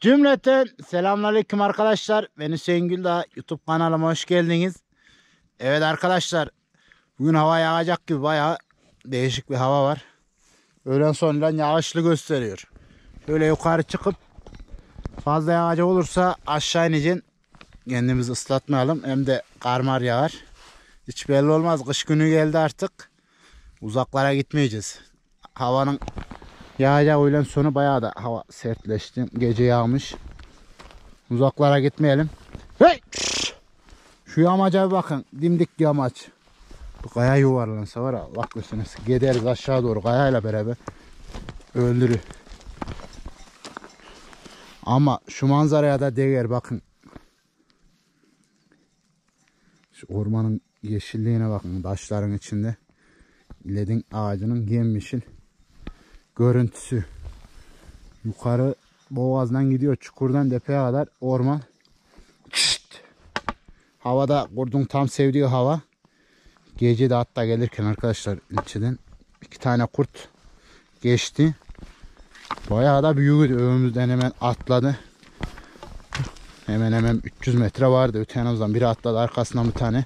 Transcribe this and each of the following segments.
Cümleten selamünaleyküm arkadaşlar. Ben Hüseyin Güldağ. YouTube kanalıma hoş geldiniz. Evet arkadaşlar. Bugün hava yağacak gibi bayağı değişik bir hava var. Öğlen sonra yağışlı gösteriyor. Şöyle yukarı çıkıp fazla yağacak olursa aşağı ineceğim. Kendimizi ıslatmayalım. Hem de karmar yağar. Hiç belli olmaz. Kış günü geldi artık. Uzaklara gitmeyeceğiz. Havanın Yağacak öğlen sonu bayağı da hava sertleşti. Gece yağmış. Uzaklara gitmeyelim. Hey! Şu yamaca bir bakın. Dimdik yamaç. Bu kaya yuvarlansa var bak gösteriniz. Gideriz aşağı doğru kayayla beraber. Öldürür. Ama şu manzaraya da değer bakın. Şu ormanın yeşilliğine bakın. Taşların içinde. Ledin ağacının yemyeşil görüntüsü. Yukarı boğazdan gidiyor çukurdan tepeye kadar orman. Çıt. Havada kurdun tam sevdiği hava. Gece de hatta gelirken arkadaşlar ilçeden iki tane kurt geçti. Bayağı da büyüktü. Önümüzden hemen atladı. Hemen hemen 300 metre vardı öte yanımızdan. Biri atladı arkasından bir tane.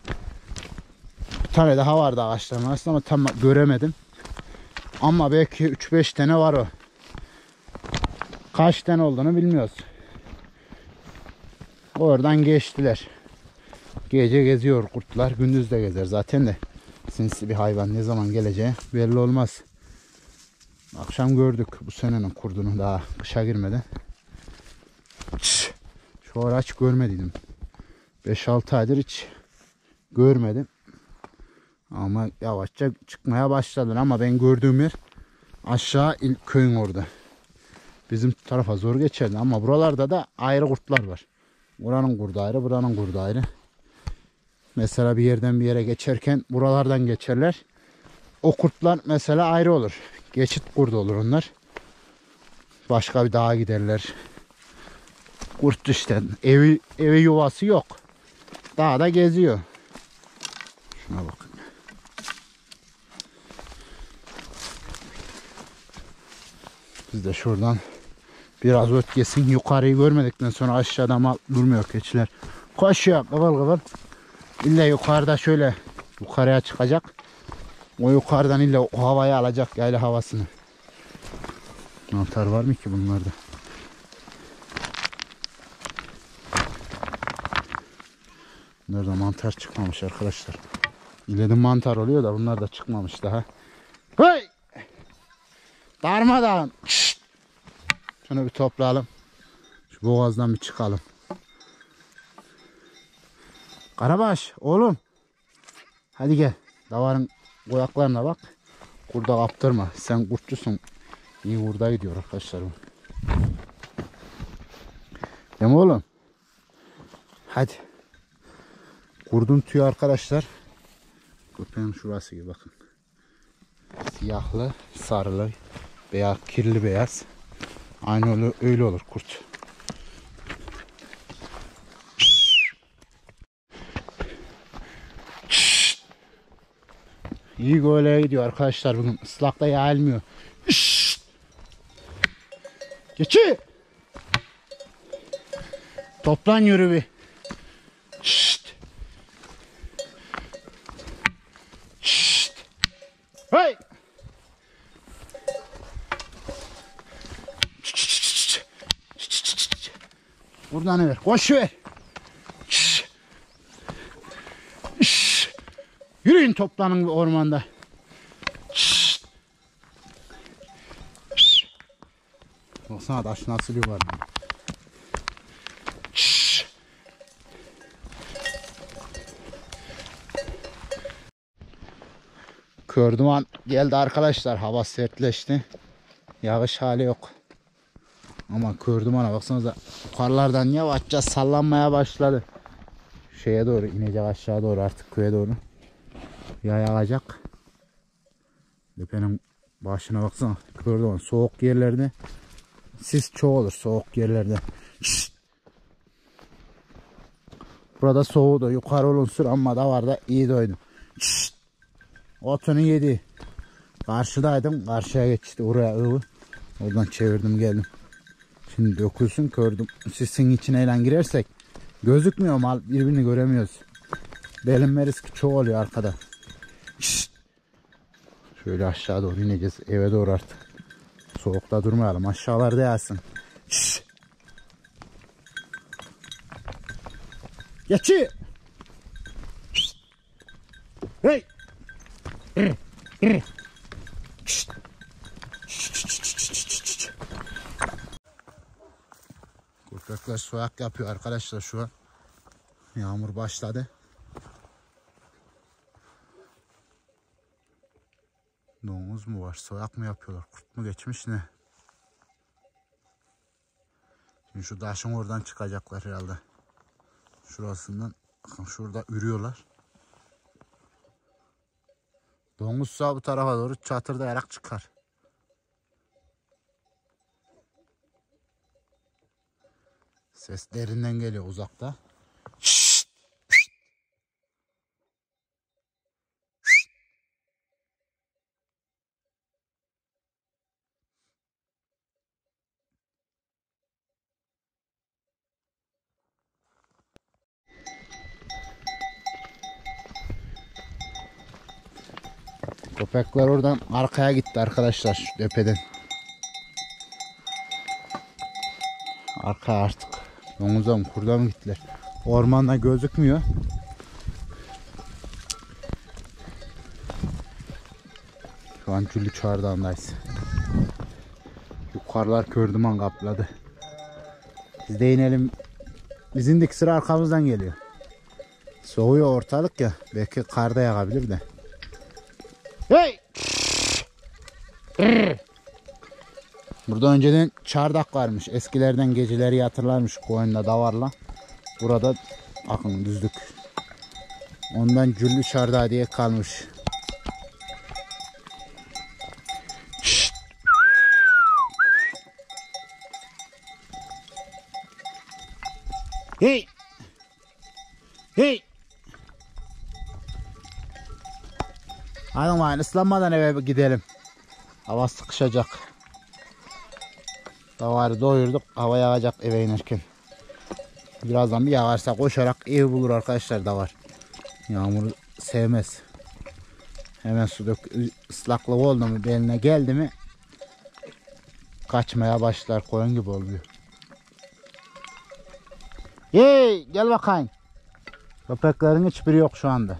Bir tane daha vardı ağaçların arasında ama tam göremedim. Ama belki 3-5 tane var o. Kaç tane olduğunu bilmiyoruz. Oradan geçtiler. Gece geziyor kurtlar. Gündüz de gezer zaten de. Sinsi bir hayvan ne zaman geleceği belli olmaz. Akşam gördük bu senenin kurdunu daha kışa girmeden. Şu araç görmediydim. 5-6 aydır hiç görmedim. Ama yavaşça çıkmaya başladılar ama ben gördüğüm yer aşağı ilk köyün orada. Bizim tarafa zor geçerdi ama buralarda da ayrı kurtlar var. Buranın kurdu ayrı, buranın kurdu ayrı. Mesela bir yerden bir yere geçerken buralardan geçerler. O kurtlar mesela ayrı olur. Geçit kurdu olur onlar. Başka bir dağa giderler. Kurt işte evi, evi yuvası yok. Dağda geziyor. Şuna bakın. Biz de şuradan biraz ötkesin yukarıyı görmedikten sonra aşağıda mal durmuyor keçiler. Koşuyor kıvıl kıvıl. İlla yukarıda şöyle yukarıya çıkacak. O yukarıdan illa o havayı alacak yayla havasını. Mantar var mı ki bunlarda? Bunlarda mantar çıkmamış arkadaşlar. İledim mantar oluyor da bunlar da çıkmamış daha. Darmadağın. Şşt! Şunu bir toplayalım. Şu boğazdan bir çıkalım. Karabaş oğlum. Hadi gel. Davarın koyaklarına bak. Kurda kaptırma. Sen kurtçusun. İyi burada gidiyor arkadaşlar. Değil mi oğlum? Hadi. Kurdun tüyü arkadaşlar. Köpeğin şurası gibi bakın. Siyahlı, sarılı veya kirli beyaz. Aynı öyle, öyle olur kurt. İyi goleye gidiyor arkadaşlar bugün. Islakta yayılmıyor. Geçi. Toplan yürü bir. Şşt. Şşt. Hey. Buradan ver. Koş ver. Şşş. Şşş. Yürüyün toplanın ormanda. Şşş. Şşş. Baksana taş nasıl bir var. Şşş. Körduman geldi arkadaşlar. Hava sertleşti. Yağış hali yok. Ama kördümana baksanıza yukarılardan yavaşça sallanmaya başladı. Şeye doğru inecek aşağı doğru artık köye doğru. Yay alacak. Tepenin başına baksana kördüman soğuk yerlerde sis çoğu olur soğuk yerlerde. Şşt. Burada soğudu yukarı olunsur ama da var da iyi doydum. Şşt. Otunu yedi. Karşıdaydım karşıya geçti oraya ıvı. Oradan çevirdim geldim. Şimdi dökülsün kördüm. Sisin içine girersek gözükmüyor mal birbirini göremiyoruz. Belinme riski çok oluyor arkada. Şşt. Şöyle aşağı doğru ineceğiz eve doğru artık. Soğukta durmayalım aşağılarda yağsın. Şşt. Geçi. Şşt. Hey. Şşt. Köpekler soyak yapıyor arkadaşlar şu an. Yağmur başladı. Domuz mu var? Soyak mı yapıyorlar? Kurt mu geçmiş ne? Şimdi şu taşın oradan çıkacaklar herhalde. Şurasından bakın şurada ürüyorlar. Domuzsa bu tarafa doğru çatırdayarak çıkar. Ses derinden geliyor uzakta. Köpekler oradan arkaya gitti arkadaşlar şu tepeden. Arka artık. Domuza mı kurda mı gittiler? Ormanda gözükmüyor. Şu an Cüllü Çardağ'ındayız. Yukarılar kör duman kapladı. Biz de inelim. Bizimdeki sıra arkamızdan geliyor. Soğuyor ortalık ya. Belki karda yağabilir de. Burada önceden çardak varmış. Eskilerden geceleri yatırlarmış koyunda davarla. Burada bakın düzlük. Ondan cüllü çardağı diye kalmış. Hey! Hey! Hadi lan ıslanmadan eve gidelim. Hava sıkışacak. Davarı doyurduk. Hava yağacak eve inerken. Birazdan bir yağarsa koşarak ev bulur arkadaşlar davar. Yağmur sevmez. Hemen su dök ıslaklık oldu mu beline geldi mi kaçmaya başlar koyun gibi oluyor. Hey gel bakayım. Köpeklerin hiçbiri yok şu anda.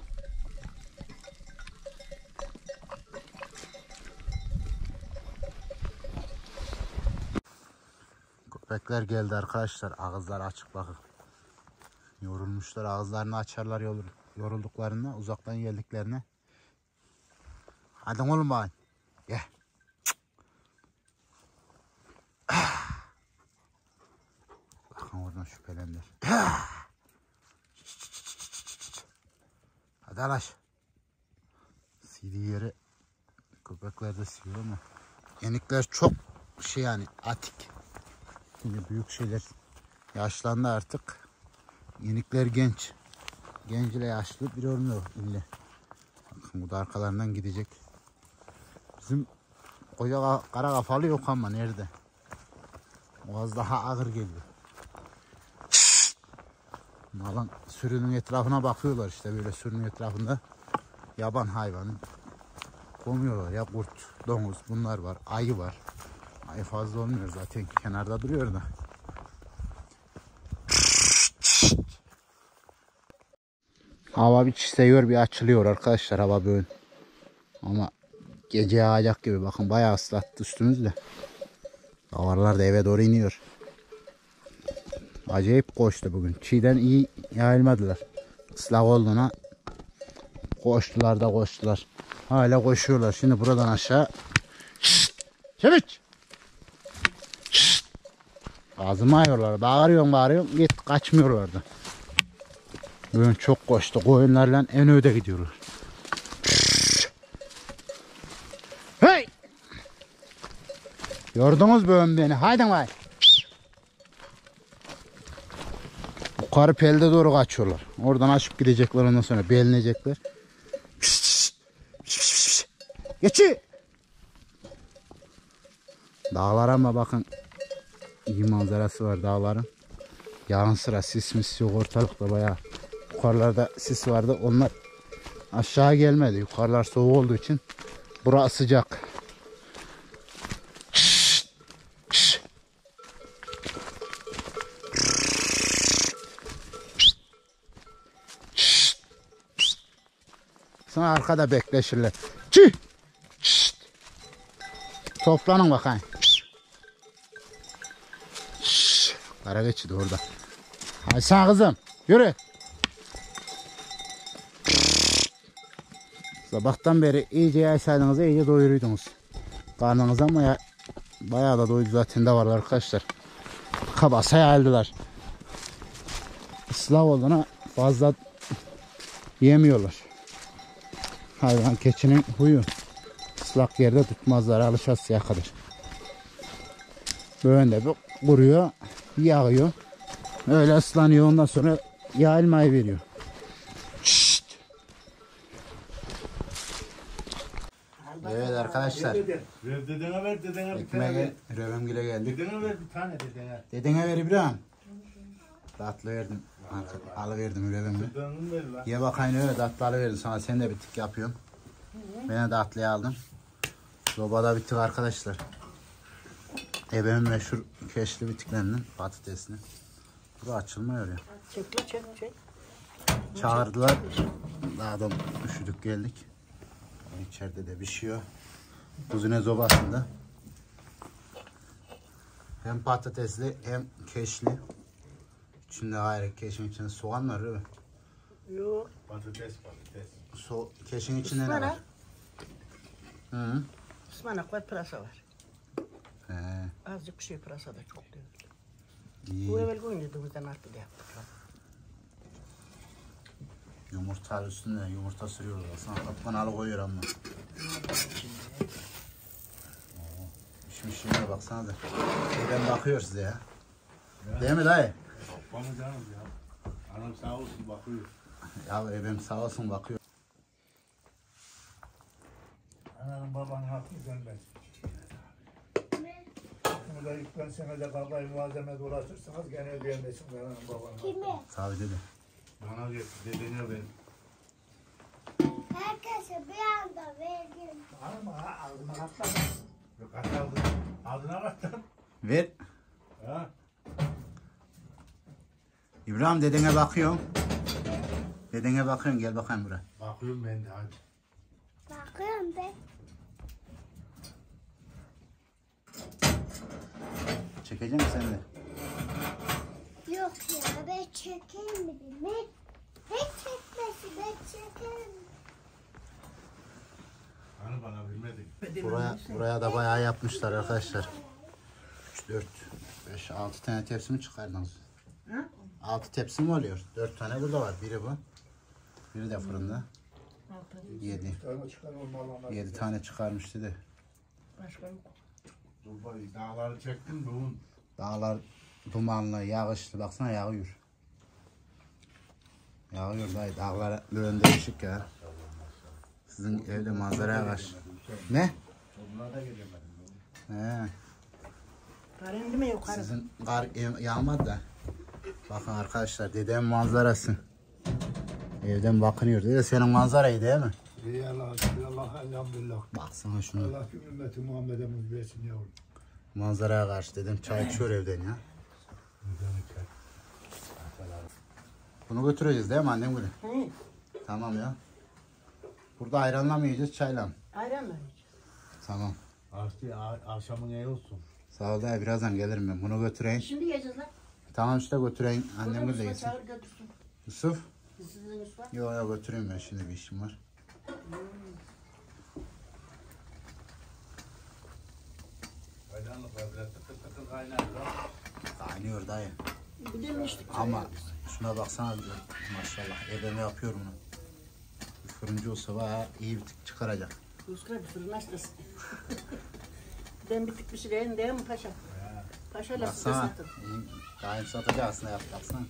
Köpekler geldi arkadaşlar. Ağızları açık bakın. Yorulmuşlar. Ağızlarını açarlar yorul, yorulduklarında. Uzaktan geldiklerine. Hadi oğlum bakayım. Gel. Bakın oradan şüphelendiler. Hadi alaş. Sildiği yere köpekler de siliyor ama yenikler çok şey yani atik. Şimdi büyük şeyler yaşlandı artık. Yenikler genç. Genç ile yaşlı bir olmuyor ille. Bakın bu da arkalarından gidecek. Bizim koca ka- kara kafalı yok ama nerede? O az daha ağır geliyor. Malın sürünün etrafına bakıyorlar işte böyle sürünün etrafında yaban hayvanı komuyorlar ya kurt, domuz bunlar var, ayı var. Ayı fazla olmuyor zaten kenarda duruyor da. Hava bir çiseyor bir açılıyor arkadaşlar hava böyle. Ama gece yağacak gibi bakın bayağı ıslattı üstümüzde. Davarlar da eve doğru iniyor. Acayip koştu bugün. Çiğden iyi yayılmadılar. Islak olduğuna koştular da koştular. Hala koşuyorlar. Şimdi buradan aşağı. Çevik! Şşt! Ağzımı ayıyorlar. Bağırıyorum bağırıyorum. Git kaçmıyorlar da. Bugün çok koştu. Koyunlarla en öde gidiyorlar. Hey! Yordunuz bugün beni. Haydi vay. Yukarı pelde doğru kaçıyorlar. Oradan açıp gidecekler ondan sonra belinecekler. Geçi. Dağlar ama bakın iyi manzarası var dağların. Yağın sıra sis mis yok ortalıkta bayağı. Yukarılarda sis vardı. Onlar aşağı gelmedi. Yukarılar soğuk olduğu için burası sıcak. Sana arkada bekleşirler. Çih! Toplanın bakayım. Kara geçidi orada. Hadi sen kızım. Yürü. Sabahtan beri iyice yaysaydınız iyice doyuruydunuz. Karnınız ama ya, bayağı da doydu zaten de varlar arkadaşlar. Kabasa yayıldılar. Islak olduğuna fazla yemiyorlar. Hayvan keçinin huyu. Islak yerde tutmazlar alışasıya kadar. Böyle bir kuruyor, yağıyor. Öyle ıslanıyor ondan sonra yayılmayı veriyor. Şşt. Evet arkadaşlar. Ver dedene ver dedene bir tane ver. Ekmeğe Rövemgil'e geldik. Dedene ver bir tane dedene. Dedene ver İbrahim. Tatlı verdim. Alıverdim Rövemgil'e. Dedenin ver lan. Ye bakayım öyle tatlı alıverdim sana. Sen de bir tık yapıyorum. Ben de tatlıyı aldım. Sobada bittik arkadaşlar. Ebemin meşhur keşli bitiklerinin patatesini. Bu açılmıyor ya. Çek la çek çek. Çağırdılar. Daha da üşüdük geldik. İçeride de pişiyor. Kuzine zobasında. Hem patatesli hem keşli. İçinde gayrı keşin içinde soğan var değil mi? Yok. Patates patates. So keşin içinde ne var? Ispanak. Hı -hı. Ispanak var pırasa var. He, Azıcık bir şey pırasa da çok değil. iyi. Bu evvel oynadığımızdan artık da yaptık. ya. Yumurta üstünde yumurta sürüyorlar. Sana kapkan alı koyuyor ama. Oo, Pişmiş yerine baksana da. Ben bakıyor size ya. Değil mi dayı? Bana canım ya. Anam sağ olsun bakıyor. Ya ebem sağ olsun bakıyor. Ananın babanın hakkı senden. Ben sene de kavgayı malzeme dolaşırsanız gene ödeyemezsin ananın babanın hakkı. Kimi? Tabii dedi. Bana ver dedene ver. Herkese bir anda verdim. Anam ha ağzıma katladın. Yok katladın. Ağzına katladın. Ver. Ha? İbrahim dedene bakıyorum. Dedene bakıyorum gel bakayım buraya. Bakıyorum ben de hadi. Bakıyorum ben. Çekecek misin sen de? Yok ya ben çekeyim mi? Ne çekmesi ben çekeyim. Hani bana vermedin. Buraya, buraya da bayağı yapmışlar arkadaşlar. 3, 4, 5, 6 tane tepsi mi çıkardınız? Ha? 6 tepsi mi oluyor? 4 tane burada var. Biri bu. Biri de fırında. 7. Çıkarma çıkar olmalı onlar. 7 tane çıkarmış dedi. Başka yok. Dur bak dağları çektin mi un? Dağlar dumanlı, yağışlı. Baksana yağıyor. Yağıyor dayı. Dağlar böyle değişik ya. Sizin evde manzaraya karşı. Ne? Onlar da gelemedim. He. Kar indi mi yukarı? Sizin kar ya- yağmadı da. Bakın arkadaşlar dedem manzarası. Evden bakınıyor. Dede senin manzarayı değil mi? İyi Allah elhamdülillah. Baksana şunu. Allah tüm ümmeti Muhammed'e müjdesin yavrum. Manzaraya karşı dedim çay içiyor evden ya. Bunu götüreceğiz değil mi annem günü? Hı. Tamam ya. Burada ayranla mı yiyeceğiz çayla mı? Ayran mı yiyeceğiz? Tamam. Artık akşamın iyi olsun. Sağ ol dayı birazdan gelirim ben. Bunu götüreyim. Şimdi yiyeceğiz lan. Tamam işte götüreyim. Annem de yesin. Götürsün. Yusuf. Sizin Yusuf'a. Yok yok götüreyim ben şimdi bir işim var. Kaydanlık var tıkır tıkır lan. Kaynıyor dayı. Bir de mi içtik? Ama şuna baksana bir de. maşallah ebeme yapıyor bunu. Bir fırıncı olsa bayağı iyi bir tık çıkaracak. Yusuf'a bir fırın hastasın. ben bir tık bir şey değil mi paşa? Paşa lafı satın. iyi. Daim satacak aslında yap baksana.